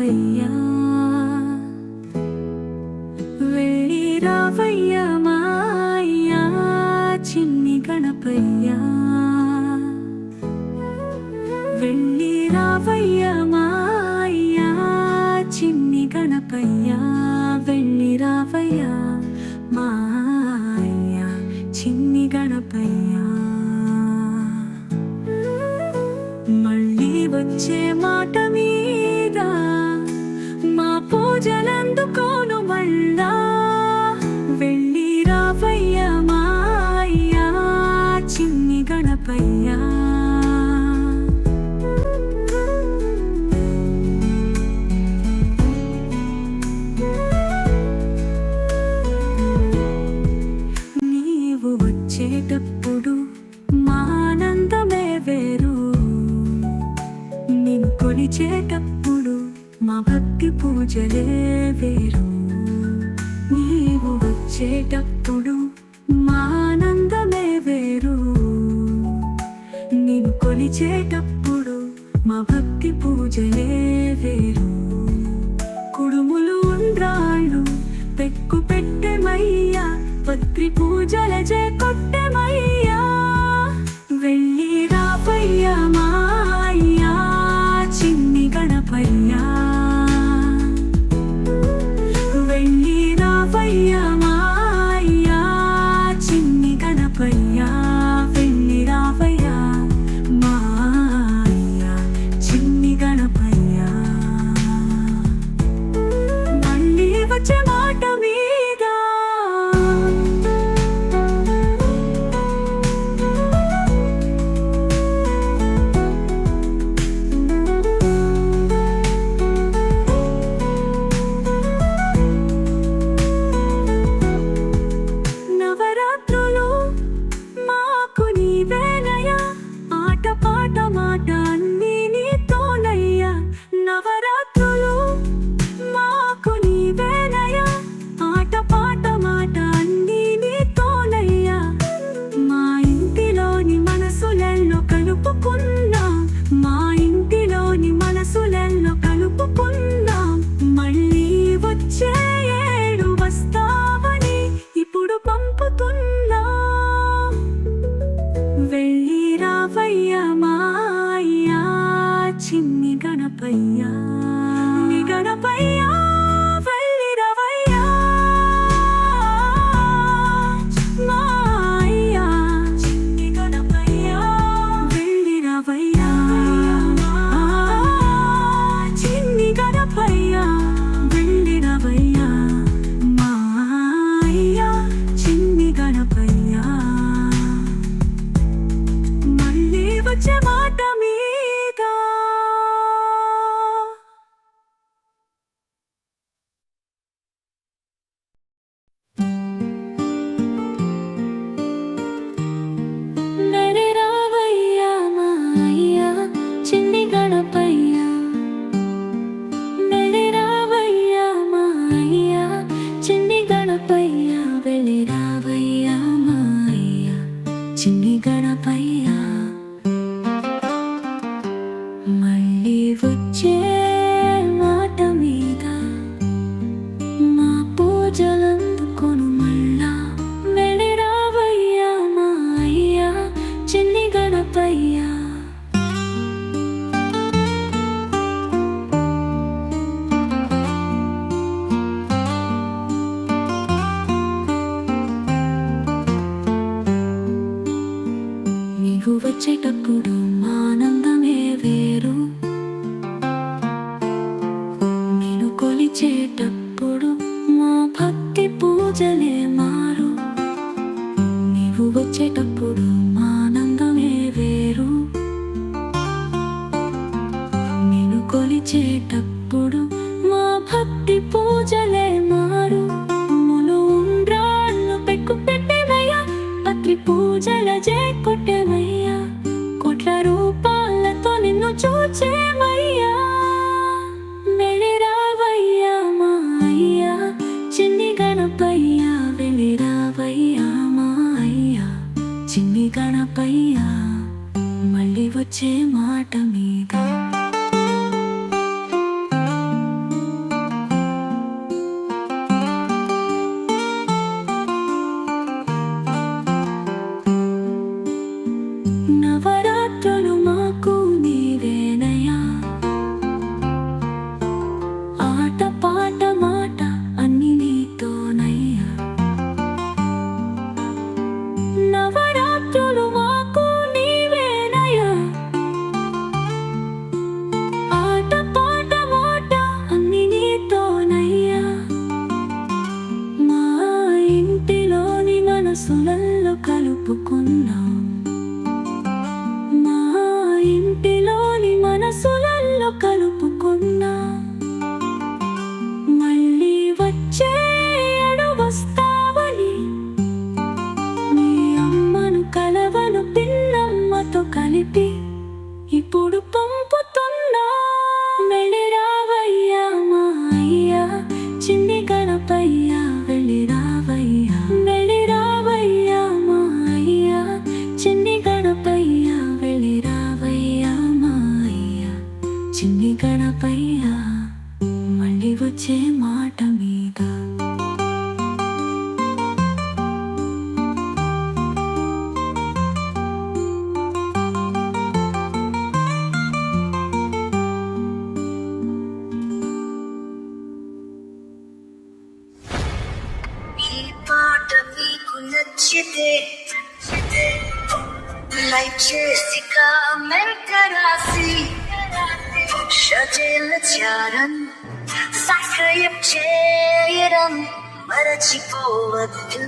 గణపయ్యా వెళ్ళి రావయ్య మాయ్యా చిన్ని గణపయ్యా. వెళ్ళి రావయ్య మాయ్యా చిన్ని గణపయ్యా. వెళ్ళి రావయ్య మాయ్యా చిన్ని గణపయ్యా. మళ్ళీ వచ్చే మాట మీ పూజలందుకోను మళ్ళా వెళ్ళి రావయ్య మాయ్యా చిన్ని గణపయ్యా. నీవు వచ్చేటప్పుడు మా వేరు. నిన్ను కొలిచేటప్పుడు మా భక్తి పూజలే వేరు. నీవు వచ్చేటప్పుడు మా ఆనందమే వేరు. నిన్ను కొలిచేటప్పుడు మా భక్తి పూజలే వేరు. కుడుములు ఉండ్రాళ్ళు పెక్కు పెట్టెమయ్యా. పత్రి పూజల చే కొట్టెమయ్యా. వెళ్ళి రాపయ్యా మా చిన్ని నీవు వచ్చేటప్పుడు మా ఆనందమే వేరు. నేను కొలిచేటప్పుడు మా భక్తి పూజలే మారు. నీవు వచ్చేటప్పుడు చిన్ని గణపయ్య మళ్ళీ వచ్చే మాట మీద. మీకు నచ్చితే లైక్ చేసి కామె షజేల చారం సబ్స్క్రైబ్ చేయడం మరచిపోవద్దు.